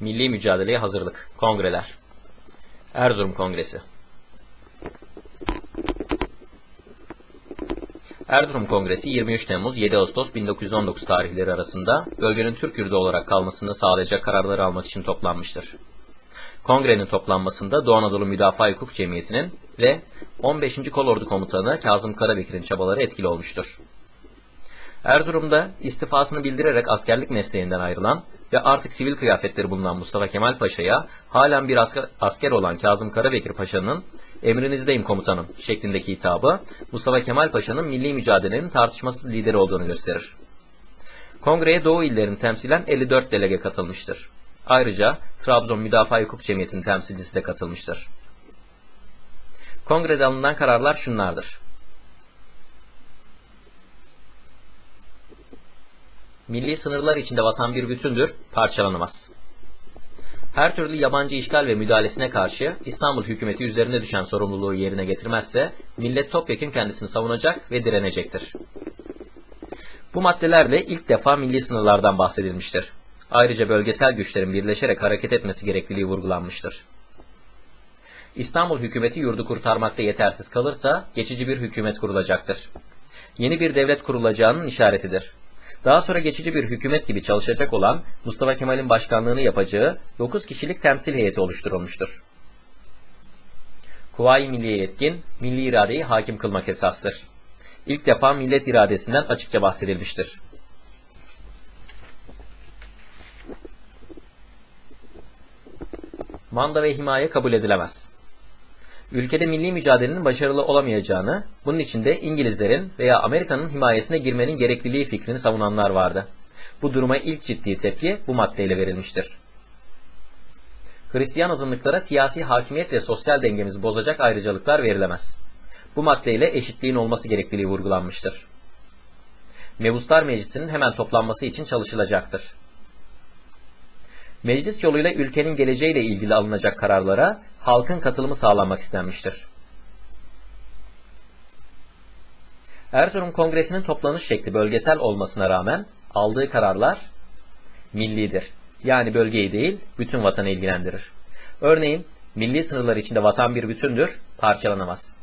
Milli mücadeleye hazırlık. Kongreler. Erzurum Kongresi. Erzurum Kongresi 23 Temmuz 7 Ağustos 1919 tarihleri arasında bölgenin Türk yurdu olarak kalmasını sağlayacak kararları almak için toplanmıştır. Kongrenin toplanmasında Doğu Anadolu Müdafaa Hukuk Cemiyeti'nin ve 15. Kolordu Komutanı Kazım Karabekir'in çabaları etkili olmuştur. Erzurum'da istifasını bildirerek askerlik mesleğinden ayrılan ve artık sivil kıyafetleri bulunan Mustafa Kemal Paşa'ya halen bir asker, olan Kazım Karabekir Paşa'nın emrinizdeyim komutanım şeklindeki hitabı Mustafa Kemal Paşa'nın milli mücadelenin tartışmasız lideri olduğunu gösterir. Kongreye Doğu illerini temsilen 54 delege katılmıştır. Ayrıca Trabzon Müdafaa Hukuk Cemiyeti'nin temsilcisi de katılmıştır. Kongrede alınan kararlar şunlardır. Milli sınırlar içinde vatan bir bütündür, parçalanamaz. Her türlü yabancı işgal ve müdahalesine karşı İstanbul hükümeti üzerine düşen sorumluluğu yerine getirmezse millet topyekun kendisini savunacak ve direnecektir. Bu maddelerle ilk defa milli sınırlardan bahsedilmiştir. Ayrıca bölgesel güçlerin birleşerek hareket etmesi gerekliliği vurgulanmıştır. İstanbul hükümeti yurdu kurtarmakta yetersiz kalırsa geçici bir hükümet kurulacaktır. Yeni bir devlet kurulacağının işaretidir. Daha sonra geçici bir hükümet gibi çalışacak olan Mustafa Kemal'in başkanlığını yapacağı 9 kişilik temsil heyeti oluşturulmuştur. Kuvayi Milliye yetkin, milli iradeyi hakim kılmak esastır. İlk defa millet iradesinden açıkça bahsedilmiştir. Manda ve himaye kabul edilemez. Ülkede milli mücadelenin başarılı olamayacağını, bunun için de İngilizlerin veya Amerika'nın himayesine girmenin gerekliliği fikrini savunanlar vardı. Bu duruma ilk ciddi tepki bu maddeyle verilmiştir. Hristiyan azınlıklara siyasi hakimiyet ve sosyal dengemizi bozacak ayrıcalıklar verilemez. Bu maddeyle eşitliğin olması gerekliliği vurgulanmıştır. Mebuslar Meclisi'nin hemen toplanması için çalışılacaktır. Meclis yoluyla ülkenin geleceğiyle ilgili alınacak kararlara halkın katılımı sağlanmak istenmiştir. Erzurum Kongresi'nin toplanış şekli bölgesel olmasına rağmen aldığı kararlar millidir. Yani bölgeyi değil, bütün vatanı ilgilendirir. Örneğin, milli sınırlar içinde vatan bir bütündür, parçalanamaz.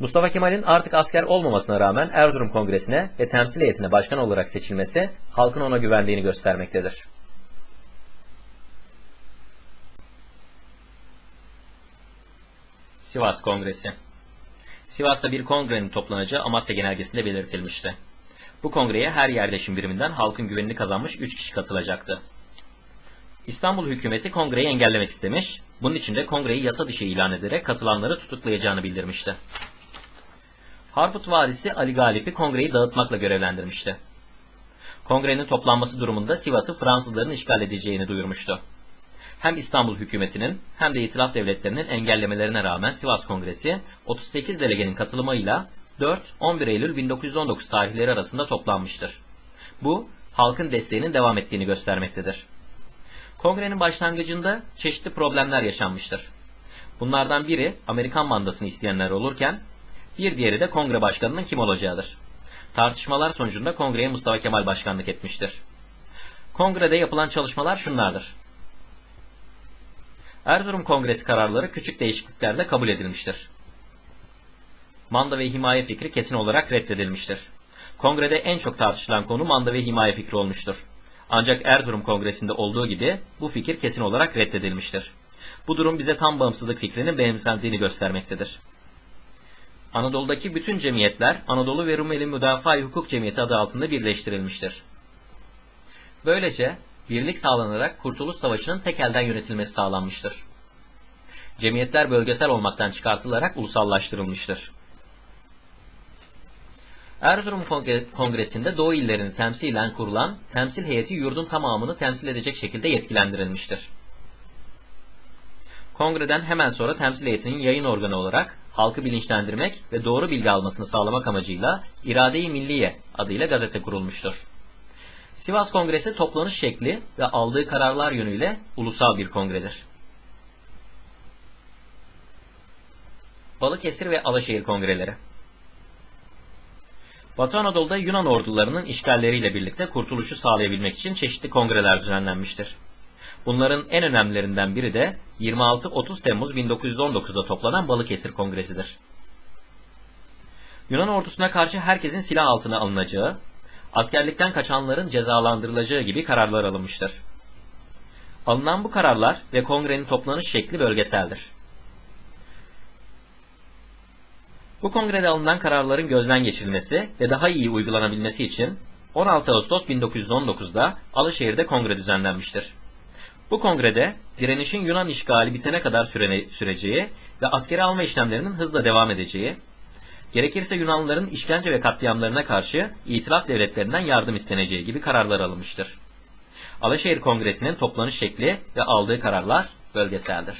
Mustafa Kemal'in artık asker olmamasına rağmen Erzurum Kongresi'ne ve temsil heyetine başkan olarak seçilmesi halkın ona güvendiğini göstermektedir. Sivas Kongresi Sivas'ta bir kongrenin toplanacağı Amasya Genelgesi'nde belirtilmişti. Bu kongreye her yerleşim biriminden halkın güvenini kazanmış 3 kişi katılacaktı. İstanbul hükümeti kongreyi engellemek istemiş, bunun için de kongreyi yasa dışı ilan ederek katılanları tutuklayacağını bildirmişti. Harput Vadisi Ali Galip'i kongreyi dağıtmakla görevlendirmişti. Kongrenin toplanması durumunda Sivas'ı Fransızların işgal edeceğini duyurmuştu. Hem İstanbul hükümetinin hem de itilaf devletlerinin engellemelerine rağmen Sivas Kongresi 38 delegenin katılımıyla 4-11 Eylül 1919 tarihleri arasında toplanmıştır. Bu, halkın desteğinin devam ettiğini göstermektedir. Kongrenin başlangıcında çeşitli problemler yaşanmıştır. Bunlardan biri Amerikan mandasını isteyenler olurken, bir diğeri de kongre başkanının kim olacağıdır. Tartışmalar sonucunda kongreye Mustafa Kemal başkanlık etmiştir. Kongrede yapılan çalışmalar şunlardır. Erzurum Kongresi kararları küçük değişikliklerle kabul edilmiştir. Manda ve himaye fikri kesin olarak reddedilmiştir. Kongrede en çok tartışılan konu manda ve himaye fikri olmuştur. Ancak Erzurum Kongresi'nde olduğu gibi bu fikir kesin olarak reddedilmiştir. Bu durum bize tam bağımsızlık fikrinin benimsendiğini göstermektedir. Anadolu'daki bütün cemiyetler Anadolu ve Rumeli Müdafaa Hukuk Cemiyeti adı altında birleştirilmiştir. Böylece birlik sağlanarak Kurtuluş Savaşı'nın tek elden yönetilmesi sağlanmıştır. Cemiyetler bölgesel olmaktan çıkartılarak ulusallaştırılmıştır. Erzurum Kongresi'nde Doğu illerini temsilen kurulan temsil heyeti yurdun tamamını temsil edecek şekilde yetkilendirilmiştir. Kongreden hemen sonra temsil heyetinin yayın organı olarak halkı bilinçlendirmek ve doğru bilgi almasını sağlamak amacıyla İrade-i Milliye adıyla gazete kurulmuştur. Sivas Kongresi toplanış şekli ve aldığı kararlar yönüyle ulusal bir kongredir. Balıkesir ve Alaşehir Kongreleri Batı Anadolu'da Yunan ordularının işgalleriyle birlikte kurtuluşu sağlayabilmek için çeşitli kongreler düzenlenmiştir. Bunların en önemlilerinden biri de 26-30 Temmuz 1919'da toplanan Balıkesir Kongresi'dir. Yunan ordusuna karşı herkesin silah altına alınacağı, askerlikten kaçanların cezalandırılacağı gibi kararlar alınmıştır. Alınan bu kararlar ve kongrenin toplanış şekli bölgeseldir. Bu kongrede alınan kararların gözden geçirilmesi ve daha iyi uygulanabilmesi için 16 Ağustos 1919'da Alaşehir'de kongre düzenlenmiştir. Bu kongrede direnişin Yunan işgali bitene kadar süreceği ve askeri alma işlemlerinin hızla devam edeceği, gerekirse Yunanlıların işkence ve katliamlarına karşı itilaf devletlerinden yardım isteneceği gibi kararlar alınmıştır. Alaşehir Kongresi'nin toplanış şekli ve aldığı kararlar bölgeseldir.